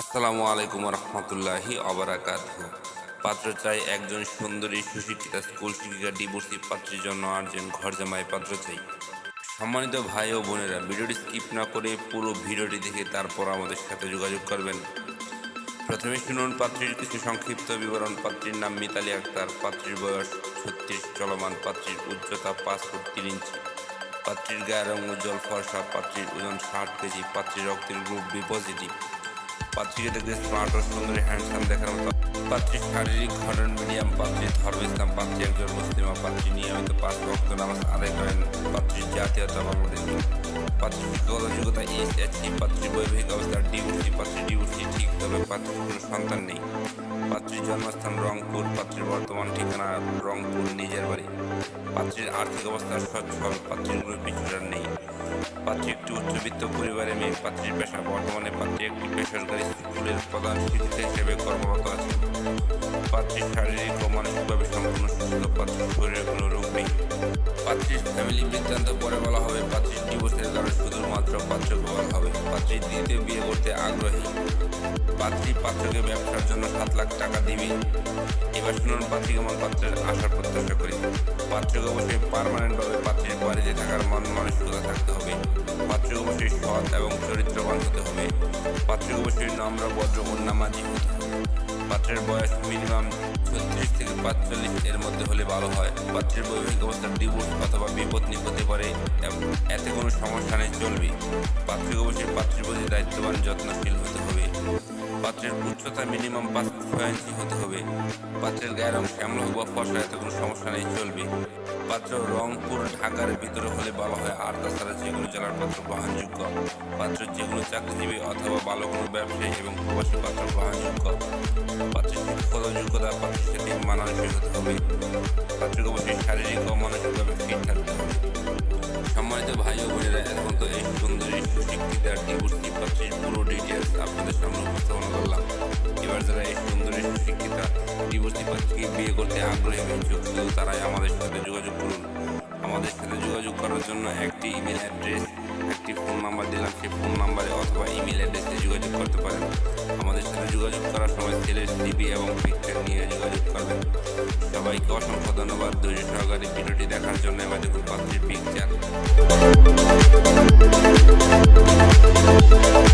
আসসালামু আলাইকুম রহমতুল্লাহি অবরাকাত পাত্র চাই একজন সুন্দরী, সুশিক্ষিতা, স্কুল শিক্ষিকা, ডিভোর্সি পাত্রের জন্য আর্জেন্ট ঘর জামাই পাত্র চাই। সম্মানিত ভাই ও বোনেরা, ভিডিওটি স্কিপ না করে পুরো ভিডিওটি দেখে তারপর আমাদের সাথে যোগাযোগ করবেন। প্রথমে শুনুন পাত্রীর কিছু সংক্ষিপ্ত বিবরণ। পাত্রীর নাম মিতালি আক্তার, পাত্রীর বয়স ছত্রিশ, চলমান পাত্রীর উচ্চতা পাঁচ ফুট তিন ইঞ্চি। পাত্রীর গায়ের রং উজ্জ্বল ফর্সা, পাত্রীর ওজন ষাট কেজি, পাত্রীর রক্তের গ্রুপ বি পজিটিভ। পাত্রীকে দেখতে স্মার্ট ও সুন্দরী হ্যান্ডসাম দেখার মতো পাত্রীর শারীরিক গঠন মিডিয়াম পাত্রীর ধর্ম ইসলাম পাত্রী, একজন মুসলিমা পাত্রী নিয়মিত পাঁচ ভক্ত নামাজ আদায় করেন। পাত্রীর জাতীয়তা বাংলাদেশ পাত্রীর শিক্ষাগত যোগ্যতা এস এসসি পাত্রীর বৈবাহিক অবস্থা ডিভোর্সি পাত্রীর ডিভোর্সি ঠিক তবে পাত্রীর কোনো সন্তান নেই। পাত্রীর জন্মস্থান রংপুর, পাত্রীর বর্তমান ঠিকানা রংপুর, নিজের বাড়ি। পাত্রীর আর্থিক অবস্থা সচ্ছল পাত্রীর কোনো পিছুটার নেই। পাত্রী একটি উচ্চবিত্ত পরিবারের মেয়ে, পাত্রীর পেশা বর্তমানে পাত্রী একটি বেসরকারি স্কুলের প্রধান শিক্ষিকা হিসেবে কর্মরত আছে। পাত্রীর শারীরিক ও মানসিকভাবে সম্পূর্ণ সুস্থ, পাত্রীর শরীরে কোনো রোগ নেই। পাত্রীর ফ্যামিলি বৃত্তান্ত পরে বলা হবে, পাত্রীর ডিভোর্সের কারণে শুধুমাত্র পাত্রকে বলা হবে। পাত্রীর দ্বিতীয় বিয়ে করতে আগ্রহী। পাত্রী পাত্রকে ব্যবসার জন্য সাত লাখ টাকা দিবে। এবার শুনুন পাত্রী কেমন পাত্রের আশার প্রত্যাশা করি। পাত্রকে অবশ্যই পারমানেন্টভাবে পাত্রীর বাড়িতে থাকার মন মানসিকতা থাকতে হবে। পাত্রকে অবশ্যই সৎ এবং চরিত্রবান হতে হবে। পাত্রকে অবশ্যই নম্র, ভদ্র ও হতে হবে। পাত্রের বয়স মিনিমাম ছত্রিশ থেকে পাঁচচল্লিশ এর মধ্যে হলে ভালো হয়। পাত্রের বৈবাহিক অবস্থা ডিভোর্স অথবা বিপত্নি হতে পারে এবং এতে কোনো সমস্যা নেই, চলবে। পাত্রকে অবশ্যই পাত্রের প্রতি দায়িত্ববান, যত্নশীল হতে হবে। পাত্রের উচ্চতা মিনিমাম পাঁচ ছয় ইঞ্চি হতে হবে। পাত্রের গায়ের রং শ্যামল হোক বা ফসা এতে কোনো সমস্যা নেই, চলবে। পাত্র রংপুর ঢাকার ভিতরে হলে ভালো হয়, আর তাছাড়া যেগুলো জেলার পাত্র গ্রহণযোগ্য। পাত্র যেগুলো চাকরিজীবী অথবা ভালো কোনো ব্যবসায়ী এবং প্রবাসী পাত্র গ্রহণযোগ্য। পাত্রের শিক্ষাগত পাত্রের সাথে মানানসই হতে হবে। পাত্রকে অবশ্যই শারীরিক ও মানসিকভাবে ফিট থাকতে হবে। সম্মানিত ভাই ও বোনেরা, এখন তো এই সুন্দরী সুশিক্ষিতা ডিভোর্সি পাত্রীর পুরো ডিটেলস আপনাদের সামনে উপস্থাপন করলাম। এবার যারা এই সুন্দরী সুশিক্ষিতা ডিভোর্সি পাত্রীকে বিয়ে করতে আগ্রহী এবং শুধু তারাই আমাদের সাথে যোগাযোগ করুন। আমাদের সাথে যোগাযোগ করার জন্য একটি ইমেল অ্যাড্রেস একটি ফোন নাম্বার দিলাম। সেই ফোন নাম্বারে অথবা ইমেল অ্যাড্রেসে যোগাযোগ করতে পারেন। আমাদের সাথে যোগাযোগ করার সময় ছেলের সিবি এবং পিকচার নিয়ে যোগাযোগ করবেন। সবাইকে অসংখ্য ধন্যবাদ। ধৈর্য সহকারে ভিডিও Thank you.